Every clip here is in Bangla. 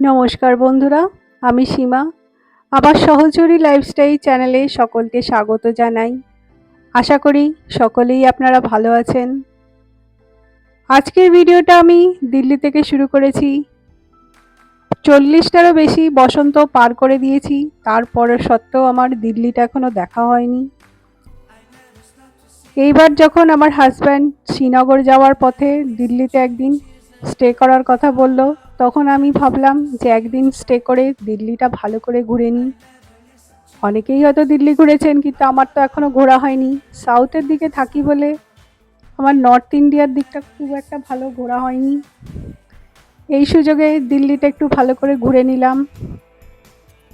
নমস্কার বন্ধুরা, আমি সীমা। আবার সহচরী লাইফস্টাইল চ্যানেলে সকলকে স্বাগত জানাই। আশা করি সকলেই আপনারা ভালো আছেন। আজকের ভিডিওটা আমি দিল্লি থেকে শুরু করেছি। চল্লিশটারও বেশি বসন্ত পার করে দিয়েছি, তারপরে সত্ত্বেও আমার দিল্লিটা এখনও দেখা হয়নি। এইবার যখন আমার হাজব্যান্ড শ্রীনগর যাওয়ার পথে দিল্লিতে একদিন স্টে করার কথা বলল, তখন আমি ভাবলাম যে একদিন স্টে করে দিল্লিটা ভালো করে ঘুরে নিই। অনেকেই হয়তো দিল্লি ঘুরেছেন, কিন্তু আমার তো এখনও ঘোরা হয়নি। সাউথের দিকে থাকি বলে আমার নর্থ ইন্ডিয়ার দিকটা খুব একটা ভালো ঘোরা হয়নি। এই সুযোগে দিল্লিটা একটু ভালো করে ঘুরে নিলাম।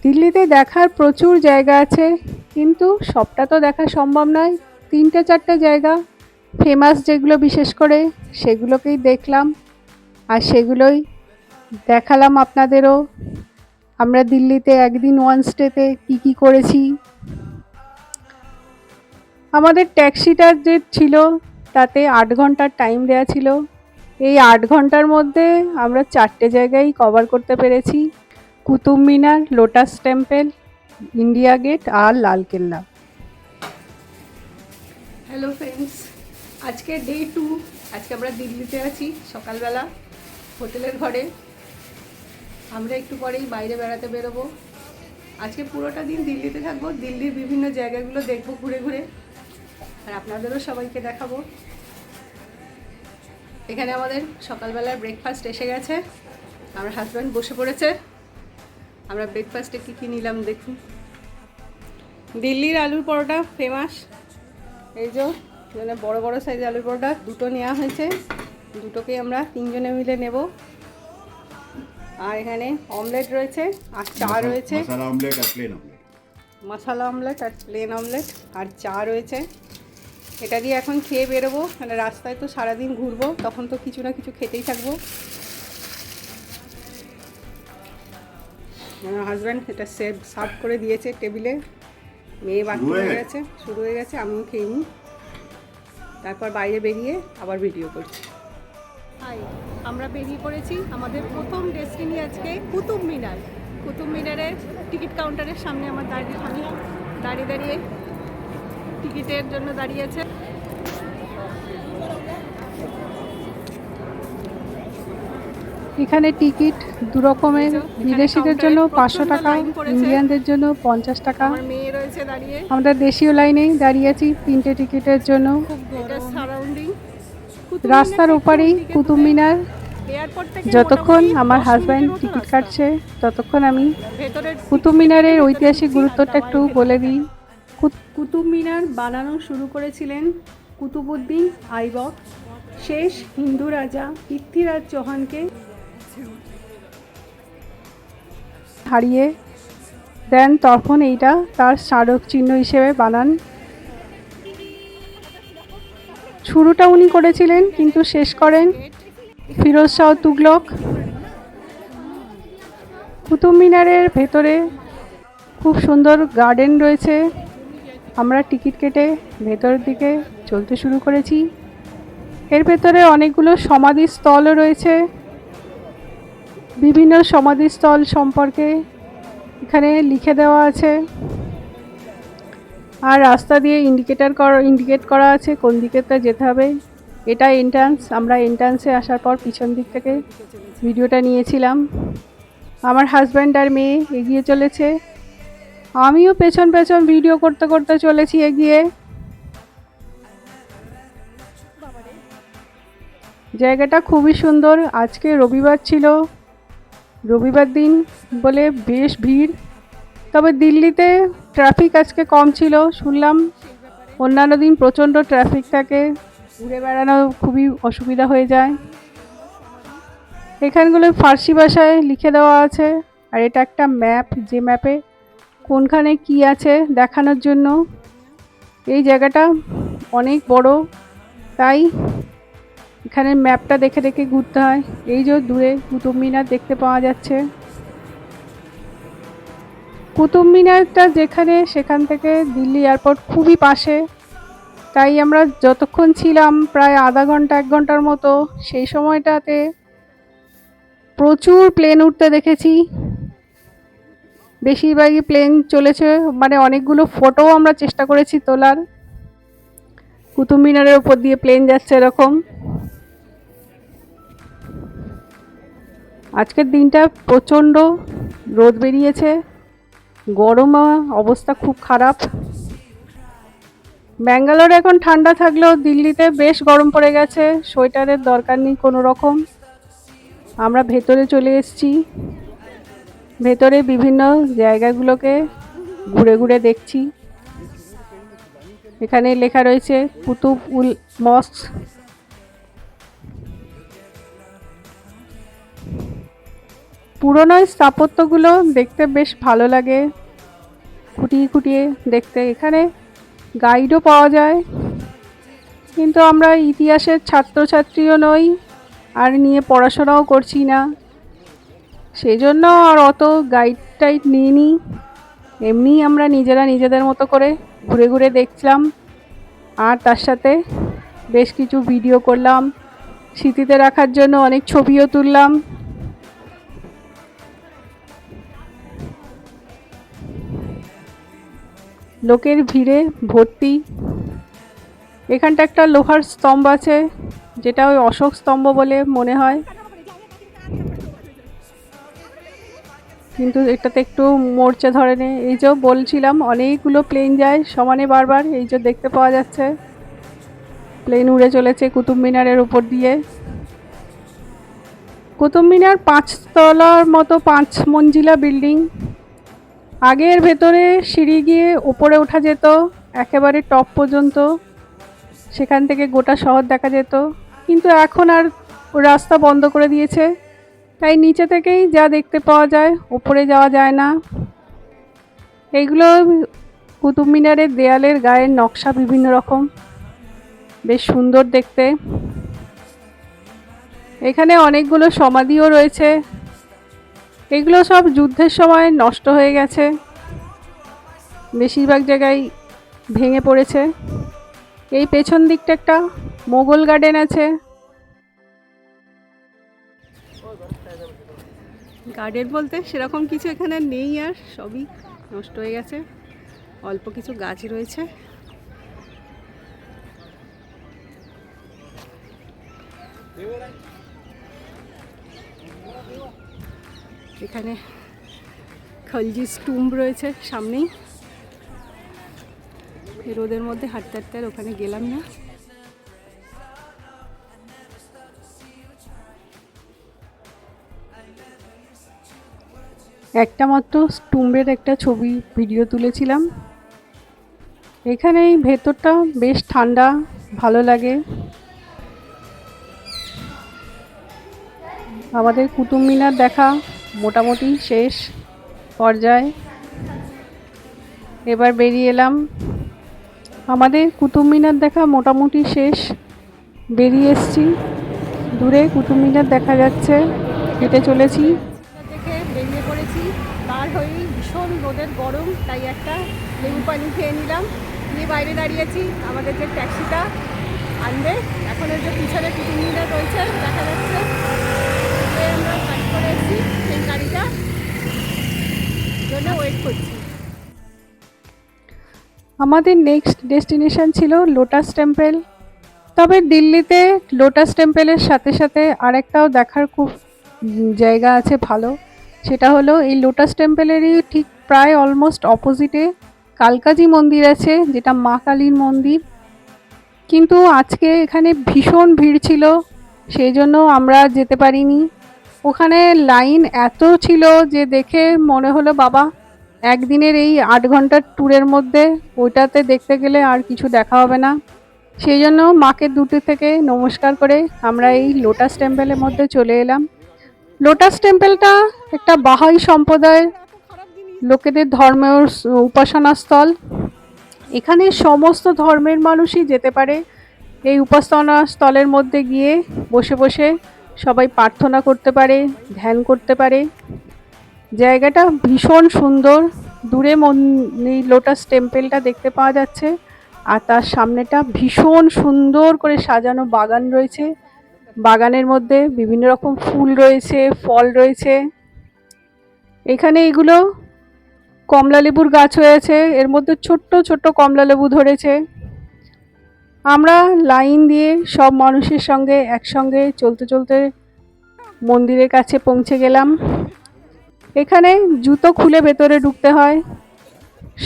দিল্লিতে দেখার প্রচুর জায়গা আছে, কিন্তু সবটা তো দেখা সম্ভব নয়। তিনটে চারটে জায়গা ফেমাস যেগুলো বিশেষ করে, সেগুলোকেই দেখলাম। আর সেগুলোই দেখালাম আপনাদেরও। আমরা দিল্লিতে একদিন ওয়ান স্টেতে কী কী করেছি। আমাদের ট্যাক্সিটা যে ছিল, তাতে আট ঘণ্টার টাইম দেওয়া ছিল। এই আট ঘণ্টার মধ্যে আমরা চারটে জায়গায় কভার করতে পেরেছি। Qutub Minar lotus temple India gate আর লালকেল্লা হ্যালো ফ্রেন্ডস আজকে ডে টু আজকে আমরা দিল্লিতে আছি সকালবেলা। হোটেলের ঘরে। আমরা একটু পরেই বাইরে বেড়াতে বেরোবো। আজকে পুরোটা দিন দিল্লিতে থাকব। দিল্লির বিভিন্ন জায়গাগুলো দেখব ঘুরে ঘুরে। আর আপনাদেরও সবাইকে দেখাবো। এখানে আমাদের সকালবেলার ব্রেকফাস্ট এসে গেছে। আমার হাজব্যান্ড বসে পড়েছে। আমরা ব্রেকফাস্টে কী কী নিলাম দেখুন। দিল্লির আলুর পরোটা ফেমাস এই যে বড় বড় সাইজের আলুর পরোটা, দুটো নেওয়া হয়েছে। দুটোকেই আমরা তিনজনে মিলে নেব। আর এখানে অমলেট রয়েছে আর চা রয়েছে। মশলা অমলেট আর প্লেন অমলেট আর চা রয়েছে। এটা দিয়ে এখন খেয়ে বেরোবো। মানে রাস্তায় তো সারাদিন ঘুরবো তখন তো কিছু না কিছু খেতেই থাকব। আমার হাজব্যান্ড এটা সেভ সার্ভ করে দিয়েছে টেবিলে মেয়ে বাকি হয়ে? গেছে? শুরু হয়ে গেছে আমিও খেয়ে নিই। তারপর বাইরে বেরিয়ে আবার ভিডিও করছি। হাই আমরা বেরিয়ে পড়েছি আমাদের প্রথম ডেস্টিনি আজকে কুতুব মিনার। কুতুব মিনারের টিকিট কাউন্টারের সামনে আমার দাঁড়িয়ে আমি দাঁড়িয়ে দাঁড়িয়ে টিকিটের জন্য দাঁড়িয়ে আছে। এখানে টিকিট দু রকমের। বিদেশিদের জন্য পাঁচশো টাকা ইন্ডিয়ানদের জন্য পঞ্চাশ টাকা। আমার মেয়ে রয়েছে দাঁড়িয়ে। আমরা দেশীয় লাইনেই দাঁড়িয়ে আছি তিনটে টিকিটের জন্য। রাস্তার ওপারেই কুতুব মিনার। যতক্ষণ আমার হাজব্যান্ড টিকিট কাটছে ততক্ষণ আমি কুতুব মিনারের ঐতিহাসিক গুরুত্বটা একটু বলে দিই। কুত- কুতুব মিনার বানানো শুরু করেছিলেন কুতুবুদ্দিন আইবক। শেষ হিন্দু রাজা পৃথ্বীরাজ চৌহানকে হারিয়ে দেন তখন এইটা তার স্মারক চিহ্ন হিসেবে বানান। শুরুটা উনি করেছিলেন, কিন্তু শেষ করেন ফিরোজ শাহ তুগলক। কুতুব মিনারের ভেতরে খুব সুন্দর গার্ডেন রয়েছে। আমরা টিকিট কেটে ভেতরের দিকে চলতে শুরু করেছি। এর ভেতরে অনেকগুলো সমাধিস্থলও রয়েছে। বিভিন্ন সমাধিস্থল সম্পর্কে এখানে লিখে দেওয়া আছে। আর রাস্তা দিয়ে ইন্ডিকেটার করা ইন্ডিকেট করা আছে কোন দিকে তা যেতে হবে। এটা এন্ট্রান্স আমরা এন্ট্রান্সে আসার পর পিছন দিক থেকে ভিডিওটা নিয়েছিলাম। আমার হাজব্যান্ড আর মেয়ে এগিয়ে চলেছে। আমিও পেছন পেছন ভিডিও করতে করতে চলেছি এগিয়ে। জায়গাটা খুবই সুন্দর, আজকে রবিবার ছিল। রবিবার দিন বলে বেশ ভিড়। তবে দিল্লিতে ট্রাফিক আজকে কম ছিল, শুনলাম। অন্যান্য দিন প্রচণ্ড ট্রাফিক থাকে, ঘুরে বেড়ানো খুবই অসুবিধা হয়ে যায়। এখানগুলো ফার্সি ভাষায় লিখে দেওয়া আছে, আর এটা একটা ম্যাপ যে ম্যাপে কোনখানে কি আছে দেখানোর জন্য। এই জায়গাটা অনেক বড়, তাই এখানে ম্যাপটা দেখে দেখে ঘুরতে হয়। এই যে দূরে কুতুব মিনার দেখতে পাওয়া যাচ্ছে। কুতুব মিনারটা যেখানে, সেখান থেকে দিল্লি এয়ারপোর্ট খুবই পাশে। তাই আমরা যতক্ষণ ছিলাম প্রায় আধা ঘণ্টা, এক ঘণ্টার মতো, সেই সময়টাতে প্রচুর প্লেন উঠতে দেখেছি। বেশিরভাগই প্লেন চলেছে মানে অনেকগুলো ফটো আমরা চেষ্টা করেছি তোলার। কুতুব মিনারের উপর দিয়ে প্লেন যাচ্ছে এরকম। আজকের দিনটা প্রচণ্ড রোদ বেরিয়েছে। গরম অবস্থা খুব খারাপ। ব্যাঙ্গালোরে এখন ঠান্ডা থাকলেও দিল্লিতে বেশ গরম পড়ে গেছে, সোয়েটারের দরকার নেই কোনো রকম আমরা ভেতরে চলে এসেছি। ভেতরে বিভিন্ন জায়গাগুলোকে ঘুরে ঘুরে দেখছি। এখানে লেখা রয়েছে কুতুব উল মস্ক পুরনো স্থাপত্যগুলো দেখতে বেশ ভালো লাগে। খুঁটিয়ে খুঁটিয়ে দেখতে এখানে গাইডও পাওয়া যায়। কিন্তু আমরা ইতিহাসের ছাত্রছাত্রীও নই, আর নিয়ে পড়াশোনাও করছি না। সেই জন্য আর অত গাইড টাইড নিইনি। এমনি আমরা নিজেরা নিজেদের মতো করে ঘুরে ঘুরে দেখছিলাম। আর তার সাথে বেশ কিছু ভিডিও করলাম। স্মৃতিতে রাখার জন্য অনেক ছবিও তুললাম। লোকের ভিড়ে ভর্তি। এখানটা একটা লোহার স্তম্ভ আছে, যেটা ওই অশোক স্তম্ভ বলে মনে হয়। কিন্তু এটাতে একটু মোর্চা ধরে নে। এই যে বলছিলাম, অনেকগুলো প্লেন যায় সমানে বারবার, এই যে দেখতে পাওয়া যাচ্ছে। প্লেন উড়ে চলেছে কুতুব মিনারের উপর দিয়ে। কুতুব মিনার পাঁচতলার মতো পাঁচ মঞ্জিলা বিল্ডিং। আগের ভেতরে সিঁড়ি গিয়ে ওপরে ওঠা যেত, একেবারে টপ পর্যন্ত। সেখান থেকে গোটা শহর দেখা যেত। কিন্তু এখন আর রাস্তা বন্ধ করে দিয়েছে। তাই নিচে থেকেই যা দেখতে পাওয়া যায়, ওপরে যাওয়া যায় না। এইগুলো কুতুব মিনারের দেয়ালের গায়ের নকশা বিভিন্ন রকম। বেশ সুন্দর দেখতে। এখানে অনেকগুলো সমাধিও রয়েছে। এগুলো সব যুদ্ধের সময় নষ্ট হয়ে গেছে। বেশিরভাগ জায়গায় ভেঙে পড়েছে। এই পেছন দিকটা একটা মোগল গার্ডেন আছে। গার্ডেন বলতে সেরকম কিছু এখানে নেই আর, সবই নষ্ট হয়ে গেছে। অল্প কিছু গাছ রয়েছে। এখানে খলজি স্টুম্ব রয়েছে সামনেই। রোদের মধ্যে হাঁটতে হাঁটতে আর ওখানে গেলাম না। একটা মাত্র স্টুম্বের একটা ছবি ভিডিও তুলেছিলাম। এখানে এই ভেতরটা বেশ ঠান্ডা, ভালো লাগে। আমাদের কুতুব মিনার দেখা। মোটামুটি শেষ পর্যায়ে। এবার বেরিয়ে এলাম। আমাদের কুতুব মিনার দেখা মোটামুটি শেষ। বেরিয়ে এসছি। দূরে কুতুব মিনার দেখা যাচ্ছে। হেঁটে চলেছি। দেখে বেরিয়ে পড়েছি। বার হয়েই ভীষণ রোদের গরম, তাই একটা লেবু পানি খেয়ে নিলাম। নিয়ে বাইরে দাঁড়িয়েছি আমাদের যে ট্যাক্সিটা আনবে, এখন যে পিছনে কুতুব মিনার রয়েছে, দেখা যাচ্ছে যে আমরা কাজ করে এসেছি সেই গাড়িটা আমাদের নেক্সট ডেস্টিনেশন ছিল লোটাস টেম্পল তবে দিল্লিতে লোটাস টেম্পলের সাথে সাথে আরেকটাও দেখার খুব জায়গা আছে ভালো। সেটা হলো এই লোটাস টেম্পলেরই ঠিক প্রায় অলমোস্ট অপোজিটে কালকাজি মন্দির আছে, যেটা মা কালীর মন্দির। কিন্তু আজকে এখানে ভীষণ ভিড় ছিল, সেই জন্য আমরা যেতে পারিনি। ওখানে লাইন এত ছিল যে দেখে মনে হলো, বাবা, একদিনের এই আট ঘণ্টার ট্যুরের মধ্যে ওইটাতে দেখতে গেলে আর কিছু দেখা হবে না। সেই জন্য মাকে দুটো থেকে নমস্কার করে আমরা এই লোটাস টেম্পলের মধ্যে চলে এলাম। লোটাস টেম্পেলটা একটা বাহাই সম্প্রদায়ের লোকেদের ধর্মের স- উপাসনা স্থল এখানে সমস্ত ধর্মের মানুষই যেতে পারে এই উপাসনা স্থলের মধ্যে গিয়ে বসে বসে। সবাই প্রার্থনা করতে পারে, ধ্যান করতে পারে। জায়গাটা ভীষণ সুন্দর। দূরে লোটাস টেম্পলটা দেখতে পাওয়া যাচ্ছে। আর তার সামনেটা ভীষণ সুন্দর করে সাজানো বাগান রয়েছে। বাগানের মধ্যে বিভিন্ন রকম ফুল রয়েছে, ফল রয়েছে। এখানে এগুলো কমলালেবুর গাছ হয়েছে। এর মধ্যে ছোট্ট ছোট্ট কমলালেবু ধরেছে। আমরা লাইন দিয়ে সব মানুষের সঙ্গে একসঙ্গে চলতে চলতে মন্দিরের কাছে পৌঁছে গেলাম। এখানে জুতো খুলে ভেতরে ঢুকতে হয়।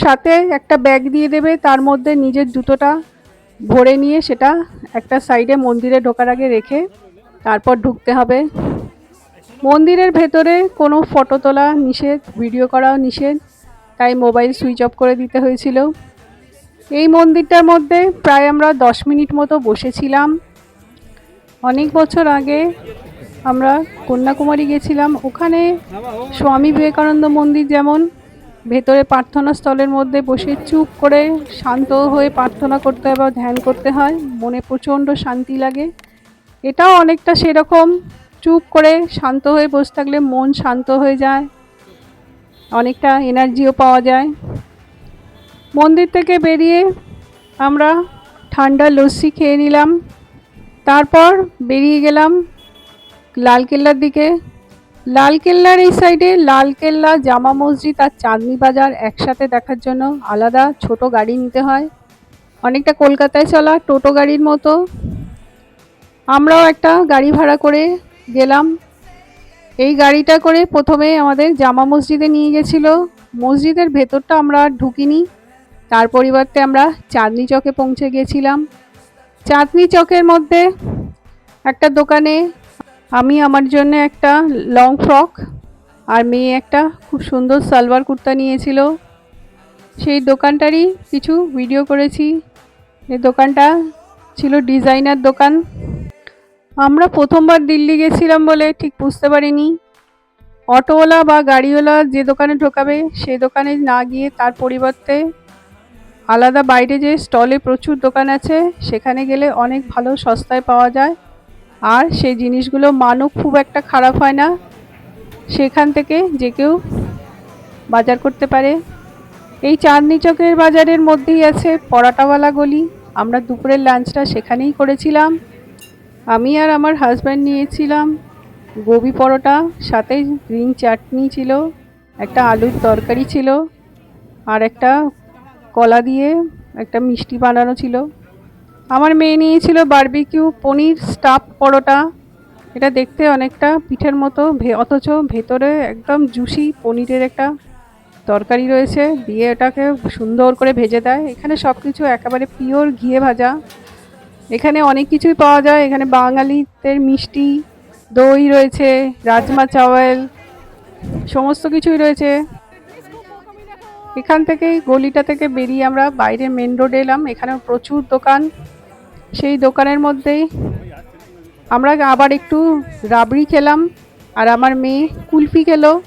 সাথে একটা ব্যাগ দিয়ে দেবে, তার মধ্যে নিজের জুতোটা ভরে নিয়ে সেটা একটা সাইডে মন্দিরে ঢোকার আগে রেখে তারপর ঢুকতে হবে। মন্দিরের ভেতরে কোনো ফটো তোলা নিষেধ, ভিডিও করাও নিষেধ, তাই মোবাইল সুইচ অফ করে দিতে হয়েছিল। এই মন্দিরটার মধ্যে প্রায় আমরা দশ মিনিট মতো বসেছিলাম। অনেক বছর আগে আমরা কন্যাকুমারী গেছিলাম। ওখানে স্বামী বিবেকানন্দ মন্দির যেমন, ভেতরে প্রার্থনা স্থলের মধ্যে বসে চুপ করে শান্ত হয়ে প্রার্থনা করতে হয় বা ধ্যান করতে হয়। মনে প্রচণ্ড শান্তি লাগে। এটাও অনেকটা সেরকম। চুপ করে শান্ত হয়ে বসে থাকলে মন শান্ত হয়ে যায়। অনেকটা এনার্জিও পাওয়া যায়। মন্দির থেকে বেরিয়ে আমরা ঠান্ডা লস্যি খেয়ে নিলাম। তারপর বেরিয়ে গেলাম লালকেল্লার দিকে। লালকেল্লার এই সাইডে লালকেল্লা, জামা মসজিদ আর চাঁদনি বাজার একসাথে দেখার জন্য আলাদা ছোট গাড়ি নিতে হয়। অনেকটা কলকাতায় চলা টোটো গাড়ির মতো। আমরাও একটা গাড়ি ভাড়া করে গেলাম। এই গাড়িটা করে প্রথমে আমাদের জামা মসজিদে নিয়ে গেছিল। মসজিদের ভেতরটা আমরা ঢুকিনি। তার পরিবর্তে আমরা চাঁদনি চকে পৌঁছে গেছিলাম চাঁদনি চকের মধ্যে একটা দোকানে আমি আমার জন্য একটা লং ফ্রক আর মেয়ে একটা খুব সুন্দর সালোয়ার কুর্তা নিয়েছিল। সেই দোকানটারই কিছু ভিডিও করেছি। এই দোকানটা ছিল ডিজাইনার দোকান। আমরা প্রথমবার দিল্লি গেছিলাম বলে ঠিক বুঝতে পারিনি। অটোওয়ালা বা গাড়িওয়ালা যে দোকানে ঢোকাবে সেই দোকানে না গিয়ে তার পরিবর্তে আলাদা বাইরে যে স্টলে প্রচুর দোকান আছে, সেখানে গেলে অনেক ভালো সস্তায় পাওয়া যায়। আর সেই জিনিসগুলো মানও খুব একটা খারাপ হয় না। সেখান থেকে যে কেউ বাজার করতে পারে। এই চাঁদনি চকের বাজারের মধ্যেই আছে পরাটাওয়ালা গলি। আমরা দুপুরের লাঞ্চটা সেখানেই করেছিলাম। আমি আর আমার হাজব্যান্ড নিয়েছিলাম গোবি পরোটা, সাথে গ্রিন চাটনি ছিল, একটা আলুর তরকারি ছিল, আর একটা কলা দিয়ে একটা মিষ্টি বানানো ছিল। আমার মেয়ে নিয়েছিল বারবিকিউ পনির স্টাফ পরোটা। এটা দেখতে অনেকটা পিঠের মতো অথচ ভেতরে একদম জুসি পনিরের একটা তরকারি রয়েছে। দিয়ে ওটাকে সুন্দর করে ভেজে দেয়। এখানে সব কিছু একেবারে পিওর ঘিয়ে ভাজা। এখানে অনেক কিছুই পাওয়া যায়। এখানে বাঙালিদের মিষ্টি, দই রয়েছে, রাজমা চাওয়াল, সমস্ত কিছুই রয়েছে। এখান থেকে গলিটা থেকে বেরিয়ে আমরা বাইরে মেন রোডে এলাম। এখানে প্রচুর দোকান। সেই দোকানের মধ্যেই আমরা আবার একটু রাবড়ি খেলাম আর আমার মেয়ে কুলফি খেলো।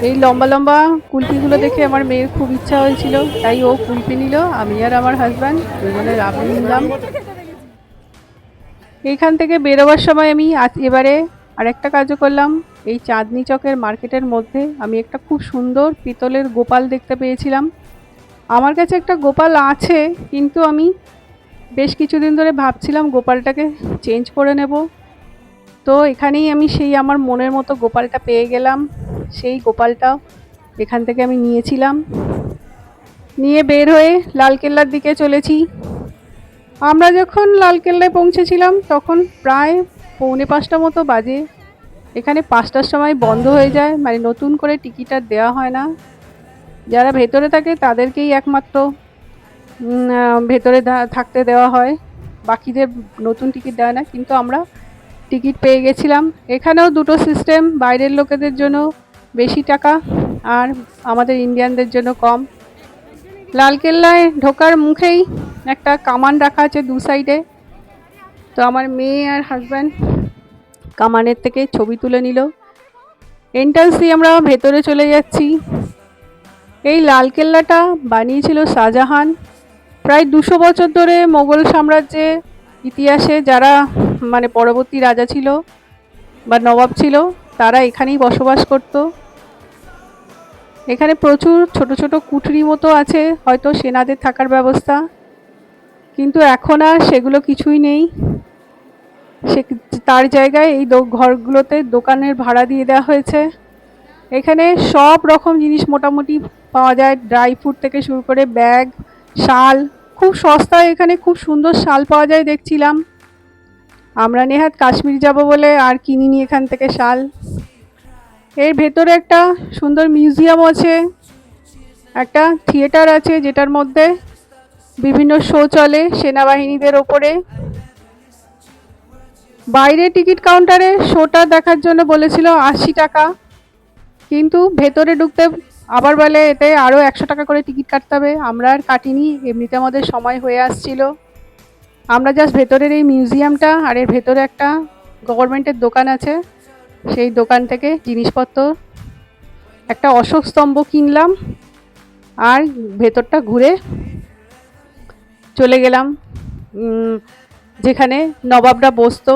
এই লম্বা লম্বা কুলফিগুলো দেখে আমার মেয়ের খুব ইচ্ছা হয়েছিল। তাই ও কুলফি নিল, আমি আর আমার হাজব্যান্ড দুজনে রাবড়ি নিলাম। এইখান থেকে বেরোবার সময় আমি আজ- এবারে আরেকটা কাজও করলাম, এই চাঁদনি চকের মার্কেটের মধ্যে আমি একটা খুব সুন্দর পিতলের গোপাল দেখতে পেয়েছিলাম। আমার কাছে একটা গোপাল আছে, কিন্তু আমি বেশ কিছুদিন ধরে ভাবছিলাম গোপালটাকে চেঞ্জ করে নেব। তো এখানেই আমি সেই আমার মনের মতো গোপালটা পেয়ে গেলাম, সেই গোপালটা এখান থেকে আমি নিয়েছিলাম। নিয়ে বের হয়ে লালকেল্লার দিকে চলেছি। আমরা যখন লালকেল্লায় পৌঁছেছিলাম, তখন প্রায় পৌনে পাঁচটা মতো বাজে। এখানে পাঁচটার সময় বন্ধ হয়ে যায় মানে নতুন করে টিকিট আর দেওয়া হয় না। যারা ভেতরে থাকে তাদেরকেই একমাত্র ভেতরে থাকতে দেওয়া হয়। বাকিদের নতুন টিকিট দেয় না, কিন্তু আমরা টিকিট পেয়ে গেছিলাম। এখানেও দুটো সিস্টেম বাইরের লোকেদের জন্য বেশি টাকা আর আমাদের ইন্ডিয়ানদের জন্য কম। লালকেল্লায় ঢোকার মুখেই একটা কামান রাখা আছে দু সাইডে তো আমার মেয়ে আর হাজব্যান্ড কামানের থেকে ছবি তুলে নিল। এন্ট্রান্স দিয়ে আমরা ভেতরে চলে যাচ্ছি। এই লালকেল্লাটা বানিয়েছিল শাহজাহান। প্রায় দুশো বছর ধরে মোগল সাম্রাজ্যে ইতিহাসে যারা মানে পরবর্তী রাজা ছিল বা নবাব ছিল, তারা এখানেই বসবাস করত। এখানে প্রচুর ছোট ছোট কুঠরি মতো আছে, হয়তো সেনাদের থাকার ব্যবস্থা। কিন্তু এখন আর সেগুলো কিছুই নেই। সে তার জায়গায় এই ঘরগুলোতে দোকানের ভাড়া দিয়ে দেওয়া হয়েছে। এখানে সব রকম জিনিস মোটামুটি পাওয়া যায়। ড্রাই ফ্রুট থেকে শুরু করে ব্যাগ, শাল, খুব সস্তায় এখানে খুব সুন্দর শাল পাওয়া যায় দেখছিলাম। আমরা নেহাত কাশ্মীর যাব বলে আর কিনিনি এখান থেকে শাল। এর ভেতরে একটা সুন্দর মিউজিয়াম আছে, একটা থিয়েটার আছে যেটার মধ্যে বিভিন্ন শো চলে সেনাবাহিনীদের ওপরে। বাইরে টিকিট কাউন্টারে শোটা দেখার জন্য বলেছিল আশি টাকা। কিন্তু ভেতরে ঢুকতে আবার বলে এতে আরও একশো টাকা করে টিকিট কাটতে হবে। আমরা আর কাটিনি, এমনিতে আমাদের সময় হয়ে আসছিল। আমরা জাস্ট ভেতরের এই মিউজিয়ামটা আর এর ভেতরে একটা গভর্নমেন্টের দোকান আছে। সেই দোকান থেকে জিনিসপত্র, একটা অশোক স্তম্ভ কিনলাম আর ভেতরটা ঘুরে চলে গেলাম। যেখানে নবাবরা বসতো।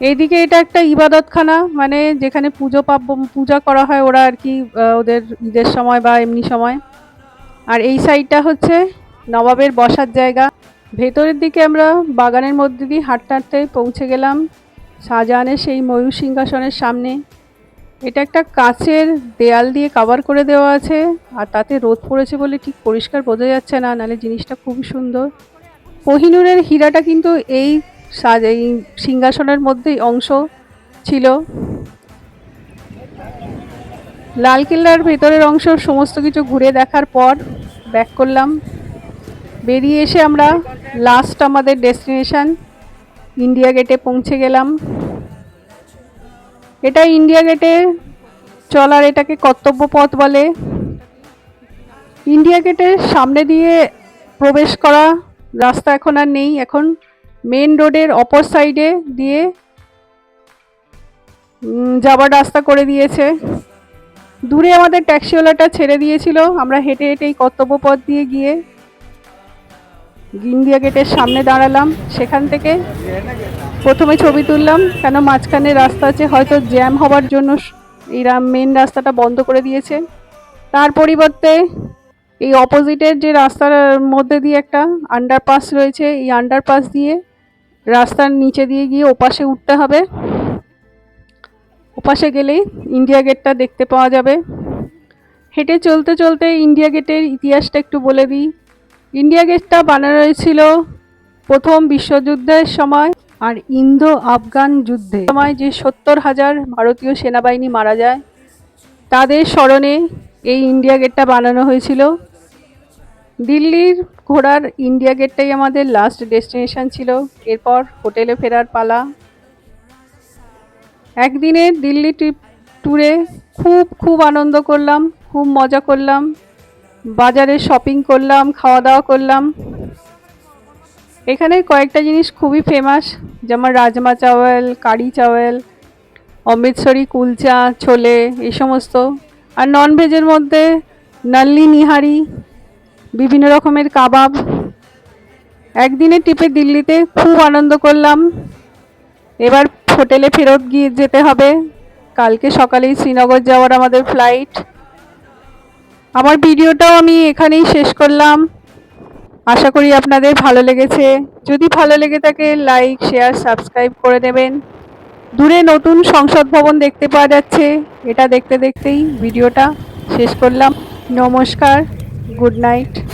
এইদিকে এটা একটা ইবাদতখানা মানে যেখানে পুজো পাব, পূজা করা হয় ওরা আর কি ওদের ঈদের সময় বা এমনি সময়। আর এই সাইডটা হচ্ছে নবাবের বসার জায়গা। ভেতরের দিকে আমরা বাগানের মধ্যে দিয়ে হাঁটতে হাঁটতে পৌঁছে গেলাম শাহজাহানের সেই ময়ূর সিংহাসনের সামনে। এটা একটা কাঁচের দেয়াল দিয়ে কভার করে দেওয়া আছে, আর তাতে রোদ পড়েছে বলে ঠিক পরিষ্কার বোঝা যাচ্ছে না, নাহলে জিনিসটা খুবই সুন্দর। কোহিনুরের হীরাটা কিন্তু এই সাজ, এই সিংহাসনের মধ্যেই অংশ ছিল। লালকেল্লার ভেতরের অংশ সমস্ত কিছু ঘুরে দেখার পর ব্যাক করলাম। বেরিয়ে এসে আমরা লাস্ট আমাদের ডেস্টিনেশন ইন্ডিয়া গেটে পৌঁছে গেলাম। এটা ইন্ডিয়া গেটে চলার এটাকে কর্তব্য পথ বলে। ইন্ডিয়া গেটের সামনে দিয়ে প্রবেশ করা রাস্তা এখন আর নেই। এখন মেন রোডের অপর সাইডে দিয়ে যাবার রাস্তা করে দিয়েছে। দূরে আমাদের ট্যাক্সিওয়ালাটা ছেড়ে দিয়েছিল। আমরা হেঁটে হেঁটে এই কর্তব্য পথ দিয়ে গিয়ে ইন্ডিয়া গেটের সামনে দাঁড়ালাম। সেখান থেকে প্রথমে ছবি তুললাম, কেন মাঝখানে রাস্তা আছে, হয়তো জ্যাম হবার জন্য এই মেন রাস্তাটা বন্ধ করে দিয়েছে। তার পরিবর্তে এই অপোজিটের যে রাস্তার মধ্যে দিয়ে একটা আন্ডারপাস রয়েছে, এই আন্ডারপাস দিয়ে রাস্তার নিচে দিয়ে গিয়ে ওপাশে উঠতে হবে। ওপাশে গেলেই ইন্ডিয়া গেটটা দেখতে পাওয়া যাবে। হেঁটে চলতে চলতে ইন্ডিয়া গেটের ইতিহাসটা একটু বলে দিই। ইন্ডিয়া গেটটা বানানো হয়েছিল প্রথম বিশ্বযুদ্ধের সময় আর ইন্দো আফগান যুদ্ধে সময় যে সত্তর হাজার ভারতীয় সেনাবাহিনী মারা যায়, তাদের স্মরণে এই ইন্ডিয়া গেটটা বানানো হয়েছিল। দিল্লির ঘোরার ইন্ডিয়া গেটটাই আমাদের লাস্ট ডেস্টিনেশন ছিল। এরপর হোটেলে ফেরার পালা। একদিনের দিল্লি ট্রিপ ট্যুরে খুব খুব আনন্দ করলাম, খুব মজা করলাম। বাজারে শপিং করলাম খাওয়া দাওয়া করলাম। এখানে কয়েকটা জিনিস খুবই ফেমাস যেমন রাজমা চাওয়াল, কারি চাওয়াল, অমৃতসরি কুলচা, ছোলে, এই সমস্ত। আর নন ভেজের মধ্যে নাল্লি নিহারি বিভিন্ন রকমের কাবাব। একদিনের ট্রিপে দিল্লিতে খুব আনন্দ করলাম। এবার হোটেলে ফেরত গিয়ে যেতে হবে। কালকে সকালেই শ্রীনগর যাওয়ার আমাদের ফ্লাইট আমার ভিডিওটাও আমি এখানেই শেষ করলাম। আশা করি আপনাদের ভালো লেগেছে। যদি ভালো লেগে থাকে লাইক শেয়ার সাবস্ক্রাইব করে দেবেন। দূরে নতুন সংসদ ভবন দেখতে পাওয়া যাচ্ছে। এটা দেখতে দেখতেই ভিডিওটা শেষ করলাম। নমস্কার। good night.